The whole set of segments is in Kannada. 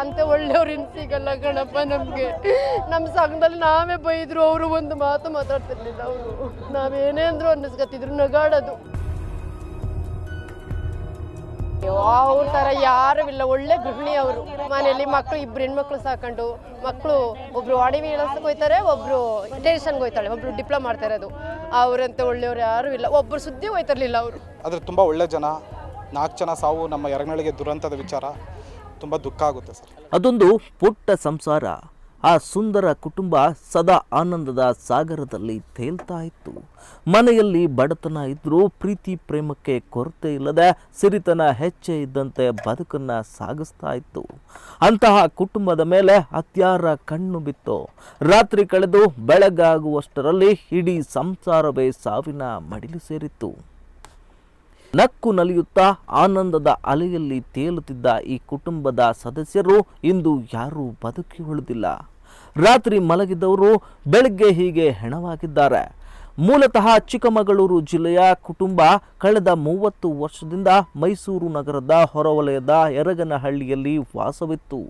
ಅಂತ ಒಳ್ಳೆಯವ್ರು ಇನ್ ಸಿಗಲ್ಲ ಗಣಪ ನಮಗೆ. ನಮ್ಮ ಸಂಘದಲ್ಲಿ ನಾವೇ ಬೈದ್ರು, ಅವರು ಒಂದು ಮಾತು ಮಾತಾಡ್ತಿರ್ಲಿಲ್ಲ ಅವರು. ನಾವೇನೇ ಅಂದ್ರು ಅನ್ನಿಸ್ಕತ್ತಿದ್ರು ನಗಾಡೋದು. ಅವ್ರ ಥರ ಯಾರು ಇಲ್ಲ. ಒಳ್ಳೆ ಗೃಹಿಣಿ ಅವರು. ಮನೆಯಲ್ಲಿ ಮಕ್ಕಳು ಇಬ್ರು ಹೆಣ್ಮಕ್ಳು ಸಾಕೊಂಡು ಮಕ್ಕಳು ಒಬ್ರು ವಾಡಿ ವಿಳಾಸಕ್ಕೆ ಹೋಯ್ತಾರೆ ಒಬ್ರು ಟೆನ್ಷನ್ಗೆ ಹೋಯ್ತಾಳೆ ಒಬ್ರು ಡಿಪ್ಲೊಮಾ ಮಾಡ್ತಾ ಇರೋದು. ಅವರಂತ ಒಳ್ಳೆಯವ್ರು ಯಾರು ಇಲ್ಲ. ಒಬ್ರು ಸುದ್ದಿ ಹೋಯ್ತಿರ್ಲಿಲ್ಲ ಅವರು. ಆದರೆ ತುಂಬ ಒಳ್ಳೆ ಜನ ನಾಲ್ಕು ಜನ ಸಾವು ನಮ್ಮ ಎರಗನಳಿಗೆ ದುರಂತದ ವಿಚಾರ. ತುಂಬ ದುಃಖ ಆಗುತ್ತೆ ಸರ್. ಅದೊಂದು ಪುಟ್ಟ ಸಂಸಾರ. ಆ ಸುಂದರ ಕುಟುಂಬ ಸದಾ ಆನಂದದ ಸಾಗರದಲ್ಲಿ ತೇಲ್ತಾ ಇತ್ತು. ಮನೆಯಲ್ಲಿ ಬಡತನ ಇದ್ದರೂ ಪ್ರೀತಿ ಪ್ರೇಮಕ್ಕೆ ಕೊರತೆ ಇಲ್ಲದೆ ಸಿರಿತನ ಹೆಚ್ಚೆ ಇದ್ದಂತೆ ಬದುಕನ್ನ ಸಾಗಿಸ್ತಾ ಇತ್ತು. ಅಂತಹ ಕುಟುಂಬದ ಮೇಲೆ ಅತ್ಯಾರ ಕಣ್ಣು ಬಿತ್ತು. ರಾತ್ರಿ ಕಳೆದು ಬೆಳಗಾಗುವಷ್ಟರಲ್ಲಿ ಇಡೀ ಸಂಸಾರವೇ ಸಾವಿನ ಮಡಿಲು ಸೇರಿತ್ತು. ನಕ್ಕು ನಲಿಯುತ್ತಾ ಆನಂದದ ಅಲೆಯಲ್ಲಿ ತೇಲುತ್ತಿದ್ದ ಈ ಕುಟುಂಬದ ಸದಸ್ಯರು ಇಂದು ಯಾರೂ ಬದುಕಿ ಉಳಿದಿಲ್ಲ. ರಾತ್ರಿ ಮಲಗಿದವರು ಬೆಳಗ್ಗೆ ಹೀಗೆ ಹೆಣವಾಗಿದ್ದಾರೆ. ಮೂಲತಃ ಚಿಕ್ಕಮಗಳೂರು ಜಿಲ್ಲೆಯ ಕುಟುಂಬ ಕಳೆದ ಮೂವತ್ತು ವರ್ಷದಿಂದ ಮೈಸೂರು ನಗರದ ಹೊರವಲಯದ ಎರಗನಹಳ್ಳಿಯಲ್ಲಿ ವಾಸವಿತ್ತು.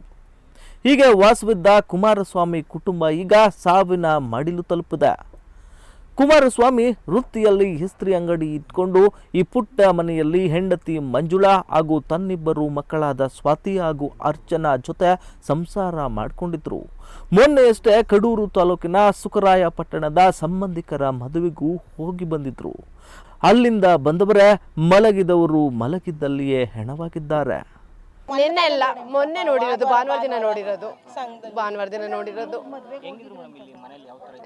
ಹೀಗೆ ವಾಸವಿದ್ದ ಕುಮಾರಸ್ವಾಮಿ ಕುಟುಂಬ ಈಗ ಸಾವಿನ ಮಡಿಲು ತಲುಪಿದೆ. ಕುಮಾರಸ್ವಾಮಿ ವೃತ್ತಿಯಲ್ಲಿ ಇಸ್ತ್ರಿ ಅಂಗಡಿ ಇಟ್ಕೊಂಡು ಈ ಪುಟ್ಟ ಮನೆಯಲ್ಲಿ ಹೆಂಡತಿ ಮಂಜುಳಾ ಹಾಗೂ ತನ್ನಿಬ್ಬರು ಮಕ್ಕಳಾದ ಸ್ವಾತಿ ಹಾಗೂ ಅರ್ಚನಾ ಜೊತೆ ಸಂಸಾರ ಮಾಡಿಕೊಂಡಿದ್ರು. ಮೊನ್ನೆಯಷ್ಟೇ ಕಡೂರು ತಾಲೂಕಿನ ಸುಖರಾಯ ಪಟ್ಟಣದ ಸಂಬಂಧಿಕರ ಮದುವೆಗೂ ಹೋಗಿ ಬಂದಿದ್ರು. ಅಲ್ಲಿಂದ ಬಂದವರೇ ಮಲಗಿದವರು ಮಲಗಿದ್ದಲ್ಲಿಯೇ ಹೆಣವಾಗಿದ್ದಾರೆ. ನಿನ್ನೆ ಇಲ್ಲ ಮೊನ್ನೆ ನೋಡಿರೋದು ಭಾನುವಾರ ದಿನ ನೋಡಿರೋದು. ಭಾನುವಾರ ದಿನ ನೋಡಿರೋದು.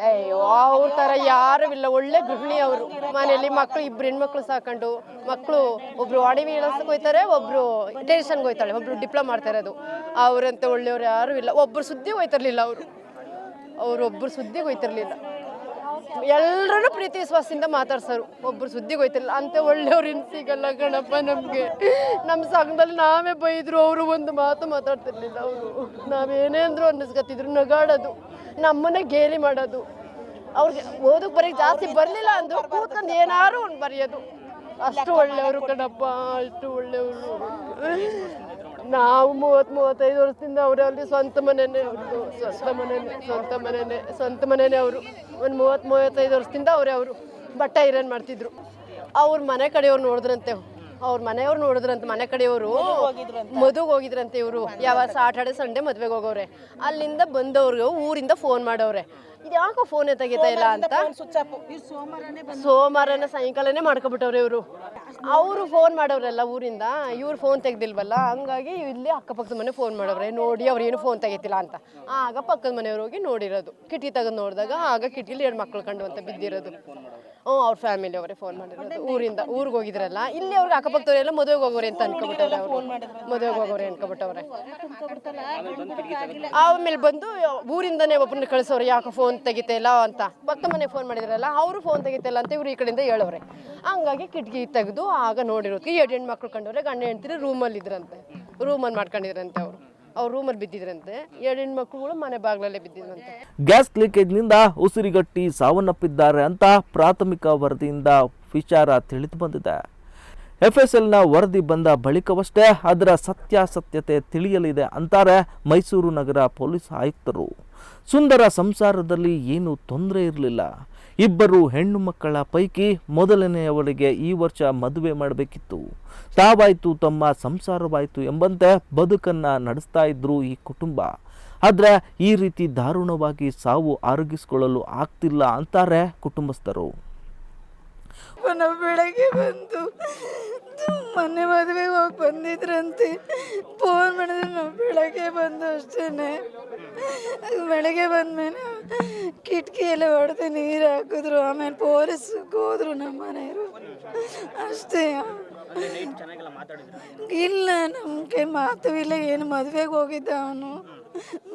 ಅಯ್ಯೋ ಅವ್ರ ತರ ಯಾರು ಇಲ್ಲ. ಒಳ್ಳೆ ಗೃಹಿಣಿ ಅವರು. ಮನೆಯಲ್ಲಿ ಮಕ್ಕಳು ಇಬ್ರು ಹೆಣ್ಮಕ್ಳು ಸಾಕೊಂಡು. ಮಕ್ಕಳು ಒಬ್ರು ಅಡವಿ ವಿಳಾಸಕ್ಕೆ ಹೋಯ್ತಾರೆ ಒಬ್ರು ಟೆನ್ಷನ್ಗೆ ಹೋಯ್ತಾಳೆ ಒಬ್ರು ಡಿಪ್ಲೊಮಾ ಮಾಡ್ತಾ ಇರೋದು. ಅವರಂತ ಒಳ್ಳೆಯವ್ರು ಯಾರು ಇಲ್ಲ. ಒಬ್ರು ಸುದ್ದಿ ಹೋಯ್ತಿರ್ಲಿಲ್ಲ ಅವರು. ಅವ್ರೊಬ್ರು ಸುದ್ದಿಗೆ ಹೋಯ್ತಿರ್ಲಿಲ್ಲ ಎಲ್ಲರೂ ಪ್ರೀತಿ ವಿಶ್ವಾಸದಿಂದ ಮಾತಾಡ್ಸೋರು. ಒಬ್ರು ಸುದ್ದಿಗೆ ಹೋಯ್ತಿಲ್ಲ ಅಂತ ಒಳ್ಳೆಯವ್ರು ಇನ್ ಸಿಗಲ್ಲ ಗಣಪ ನಮಗೆ. ನಮ್ಮ ಸಂಘದಲ್ಲಿ ನಾವೇ ಬೈದ್ರು ಅವರು ಒಂದು ಮಾತು ಮಾತಾಡ್ತಿರ್ಲಿಲ್ಲ ಅವರು. ನಾವೇನೇ ಅಂದ್ರು ಅನ್ನಿಸ್ಕತ್ತಿದ್ರು, ನಗಾಡೋದು, ನಮ್ಮನ್ನ ಗೇಲಿ ಮಾಡೋದು. ಅವ್ರಿಗೆ ಓದಕ್ಕೆ ಬರೀ ಜಾಸ್ತಿ ಬರಲಿಲ್ಲ ಅಂದ್ರು ಕೂತ್ಕೊಂಡು ಏನಾರು ಒಂದು ಬರೆಯೋದು. ಅಷ್ಟು ಒಳ್ಳೆಯವರು ಕಣಪ್ಪ, ಅಷ್ಟು ಒಳ್ಳೆಯವರು. ನಾವು ಮೂವತ್ ಮೂವತ್ತೈದು ವರ್ಷದಿಂದ ಅವರೇ ಅಲ್ಲಿ ಸ್ವಂತ ಮನೆನೇ ಅವ್ರದ್ದು ಸ್ವಂತ ಮನೆಯೇ ಸ್ವಂತ ಮನೆನೇ ಸ್ವಂತ ಮನೆನೇ ಅವರು. ಒಂದು ಮೂವತ್ತು ಮೂವತ್ತೈದು ವರ್ಷದಿಂದ ಅವರೇ ಅವರು. ಬಟ್ಟೆ ಐರನ್ ಮಾಡ್ತಿದ್ರು. ಅವ್ರ ಮನೆ ಕಡೆಯವ್ರು ನೋಡಿದ್ರಂತೆ. ಅವ್ರ ಮನೆಯವ್ರು ನೋಡಿದ್ರಂತೆ ಮನೆ ಕಡೆಯವರು ಮದುವೆ ಹೋಗಿದ್ರಂತೆ ಇವರು. ಯಾವ ಸಾಟರ್ಡೆ ಸಂಡೇ ಮದುವೆಗೆ ಹೋಗೋರೆ ಅಲ್ಲಿಂದ ಬಂದವ್ರಿಗೆ ಊರಿಂದ ಫೋನ್ ಮಾಡೋರೆ ಇದು ಯಾಕೋ ಫೋನೇ ತೆಗಿತಾ ಇಲ್ಲ ಅಂತ? ಸೋಮವಾರನೇ ಸಾಯಂಕಾಲನೇ ಮಾಡ್ಕೊಬಿಟ್ಟವ್ರೆ ಇವರು. ಅವರು ಫೋನ್ ಮಾಡೋರೆಲ್ಲ ಊರಿಂದ, ಇವ್ರು ಫೋನ್ ತೆಗ್ದಿಲ್ವಲ್ಲ, ಹಂಗಾಗಿ ಇಲ್ಲಿ ಅಕ್ಕಪಕ್ಕದ ಮನೆ ಫೋನ್ ಮಾಡವ್ರೆ, ನೋಡಿ ಅವ್ರು ಏನು ಫೋನ್ ತೆಗಿತಿಲ್ಲ ಅಂತ. ಆಗ ಪಕ್ಕದ ಮನೆಯವ್ರು ಹೋಗಿ ನೋಡಿರೋದು. ಕಿಟಕಿ ತೆಗೆದು ನೋಡಿದಾಗ, ಆಗ ಕಿಟಕಿಲಿ ಎರಡು ಮಕ್ಕಳು ಕಂಡು ಅಂತ ಬಿದ್ದಿರೋದು. ಹ್ಞೂ ಅವ್ರ ಫ್ಯಾಮಿಲಿ ಅವರೇ ಫೋನ್ ಮಾಡಿದ್ರು ಊರಿಂದ ಊರಿಗೆ ಹೋಗಿದ್ರಲ್ಲ ಇಲ್ಲಿ ಅವ್ರಿಗೆ ಅಕ್ಕಪಕ್ಕದವರೆಲ್ಲ ಮದುವೆಗೆ ಹೋಗೋರಿ ಅಂತ ಅನ್ಕೊಬಿಟ್ಟವ್ರೆ ಅವರು. ಮದುವೆಗೆ ಹೋಗೋರೆ ಅನ್ಕೊಬಿಟ್ಟವ್ರೆ. ಆಮೇಲೆ ಬಂದು ಊರಿಂದನೇ ಒಬ್ಬರನ್ನ ಕಳಿಸೋರು ಯಾಕೆ ಫೋನ್ ತೆಗಿತಾ ಇಲ್ಲ ಅಂತ. ಪಕ್ಕ ಮನೆಗೆ ಫೋನ್ ಮಾಡಿದ್ರಲ್ಲ ಅವರು ಫೋನ್ ತೆಗಿತಾ ಇಲ್ಲ ಅಂತ ಇವ್ರು ಈ ಕಡೆಯಿಂದ ಹೇಳವ್ರೆ. ಹಂಗಾಗಿ ಕಿಟಕಿ ತೆಗೆದು ಆಗ ನೋಡಿರೋದಕ್ಕೆ ಎರಡು ಹೆಣ್ಮಕ್ಳು ಕಂಡವ್ರೆ ಗಂಡ ಹೆಂಡ್ತಿರು ರೂಮಲ್ಲಿ ಇದ್ರಂತೆ ರೂಮಲ್ಲಿ ಮಾಡ್ಕೊಂಡಿದ್ರಂತೆ ಅವರು. ಅವ್ರು ರೂಮಲ್ಲಿ ಬಿದ್ದಿದ್ರಂತೆ. ಮನೆ ಬಾಗ್ಲಲ್ಲೇ ಬಿದ್ದಿದ್ರಂತೆ. ಗ್ಯಾಸ್ ಲೀಕೇಜ್ನಿಂದ ಉಸಿರಿಗಟ್ಟಿ ಸಾವನ್ನಪ್ಪಿದ್ದಾರೆ ಅಂತ ಪ್ರಾಥಮಿಕ ವರದಿಯಿಂದ ವಿಚಾರ ತಿಳಿದು ಬಂದಿದೆ. ಎಫ್ಎಸ್ಎಲ್ನ ವರದಿ ಬಂದ ಬಳಿಕವಷ್ಟೇ ಅದರ ಸತ್ಯಾಸತ್ಯತೆ ತಿಳಿಯಲಿದೆ ಅಂತಾರೆ ಮೈಸೂರು ನಗರ ಪೊಲೀಸ್ ಆಯುಕ್ತರು. ಸುಂದರ ಸಂಸಾರದಲ್ಲಿ ಏನೂ ತೊಂದರೆ ಇರಲಿಲ್ಲ. ಇಬ್ಬರು ಹೆಣ್ಣು ಮಕ್ಕಳ ಪೈಕಿ ಮೊದಲನೆಯವರಿಗೆ ಈ ವರ್ಷ ಮದುವೆ ಮಾಡಬೇಕಿತ್ತು. ತಾವಾಯಿತು, ತಮ್ಮ ಸಂಸಾರವಾಯಿತು ಎಂಬಂತೆ ಬದುಕನ್ನ ನಡೆಸ್ತಾ ಇದ್ರು ಈ ಕುಟುಂಬ. ಆದರೆ ಈ ರೀತಿ ದಾರುಣವಾಗಿ ಸಾವು ಆರೋಗಿಸಿಕೊಳ್ಳಲು ಆಗ್ತಿಲ್ಲ ಅಂತಾರೆ ಕುಟುಂಬಸ್ಥರು. ನಾವು ಬೆಳಗ್ಗೆ ಬಂದು ಮೊನ್ನೆ ಮದುವೆಗೆ ಹೋಗಿ ಬಂದಿದ್ರಂತೆ. ಫೋನ್ ಮಾಡಿದ್ರೆ ನಾವು ಬೆಳಗ್ಗೆ ಬಂದು ಅಷ್ಟೇ ಬೆಳಗ್ಗೆ ಬಂದಮೇಲೆ ಕಿಟಕಿ ಎಲ್ಲ ಹೊಡೆದು ನೀರು ಹಾಕಿದ್ರು. ಆಮೇಲೆ ಪೊಲೀಸ್ಗೆ ಹೋದ್ರು ನಮ್ಮ ಮನೆಯವರು. ಅಷ್ಟೇ. ಇಲ್ಲ ನಮಗೆ ಮಾತು ಇಲ್ಲ. ಏನು ಮದುವೆಗೆ ಹೋಗಿದ್ದ ಅವನು.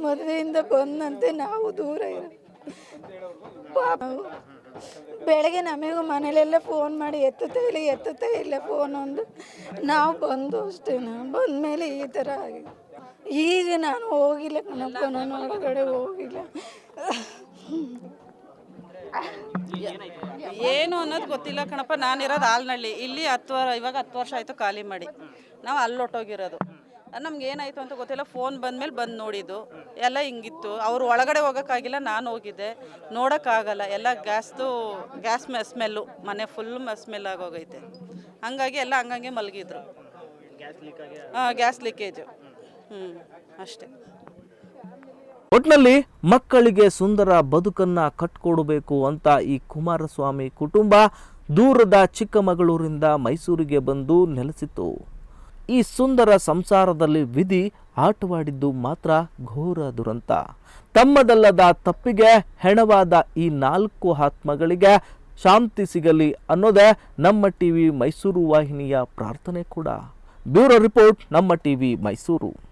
ಮದುವೆಯಿಂದ ಬಂದಂತೆ ನಾವು ದೂರ ಇರೋ ಬೆಳಗ್ಗೆ ನಮಗೂ ಮನೇಲೆಲ್ಲ ಫೋನ್ ಮಾಡಿ, ಎತ್ತುತ್ತಾ ಇಲ್ಲ ಎತ್ತುತ್ತಾ ಇಲ್ಲ ಫೋನ್ ಒಂದು ನಾವು ಬಂದು ಅಷ್ಟೇ ಬಂದಮೇಲೆ ಈ ಥರ ಆಗಿ. ಈಗ ನಾನು ಹೋಗಿಲ್ಲ ಕಣಪ್ಪ, ನಾನು ಹೋಗಿಲ್ಲ. ಏನು ಅನ್ನೋದು ಗೊತ್ತಿಲ್ಲ ಕಣಪ್ಪ, ನಾನಿರೋದು ಆಲ್ನಳ್ಳಿ. ಇಲ್ಲಿ ಹತ್ತು ಇವಾಗ ಹತ್ತು ವರ್ಷ ಆಯಿತು ಖಾಲಿ ಮಾಡಿ. ನಾವು ಅಲ್ಲಿ ಹೊಟ್ಟೋಗಿರೋದು ನಮ್ಗೆ ಏನಾಯಿತು ಅಂತ ಗೊತ್ತಿಲ್ಲ. ಫೋನ್ ಬಂದಮೇಲೆ ಬಂದು ನೋಡಿದ್ದು. ಎಲ್ಲ ಹಿಂಗಿತ್ತು. ಅವ್ರು ಒಳಗಡೆ ಹೋಗೋಕ್ಕಾಗಿಲ್ಲ ನಾನು ಹೋಗಿದ್ದೆ. ನೋಡೋಕ್ಕಾಗಲ್ಲ. ಎಲ್ಲ ಗ್ಯಾಸ್ದು ಗ್ಯಾಸ್ ಮೆ ಸ್ಮೆಲ್ಲು. ಮನೆ ಫುಲ್ ಸ್ಮೆಲ್ ಆಗೋಗೈತೆ. ಹಂಗಾಗಿ ಎಲ್ಲ ಹಂಗಂಗೆ ಮಲಗಿದ್ರು. ಹಾಂ ಗ್ಯಾಸ್ ಲೀಕೇಜು ಹ್ಞೂ ಅಷ್ಟೇ. ಒಟ್ನಲ್ಲಿ ಮಕ್ಕಳಿಗೆ ಸುಂದರ ಬದುಕನ್ನ ಕಟ್ಕೊಡಬೇಕು ಅಂತ ಈ ಕುಮಾರಸ್ವಾಮಿ ಕುಟುಂಬ ದೂರದ ಚಿಕ್ಕಮಗಳೂರಿಂದ ಮೈಸೂರಿಗೆ ಬಂದು ನೆಲೆಸಿತು ಈ ಸುಂದರ ಸಂಸಾರದಲ್ಲಿ ವಿಧಿ ಆಟವಾಡಿದ್ದು ಮಾತ್ರ ಘೋರ ದುರಂತ. ತಮ್ಮದಲ್ಲದ ತಪ್ಪಿಗೆ ಹೆಣವಾದ ಈ ನಾಲ್ಕು ಆತ್ಮಗಳಿಗೆ ಶಾಂತಿ ಸಿಗಲಿ ಅನ್ನೋದೇ ನಮ್ಮ ಟಿವಿ ಮೈಸೂರು ವಾಹಿನಿಯ ಪ್ರಾರ್ಥನೆ ಕೂಡ. ಬ್ಯೂರೋ ರಿಪೋರ್ಟ್, ನಮ್ಮ ಟಿವಿ ಮೈಸೂರು.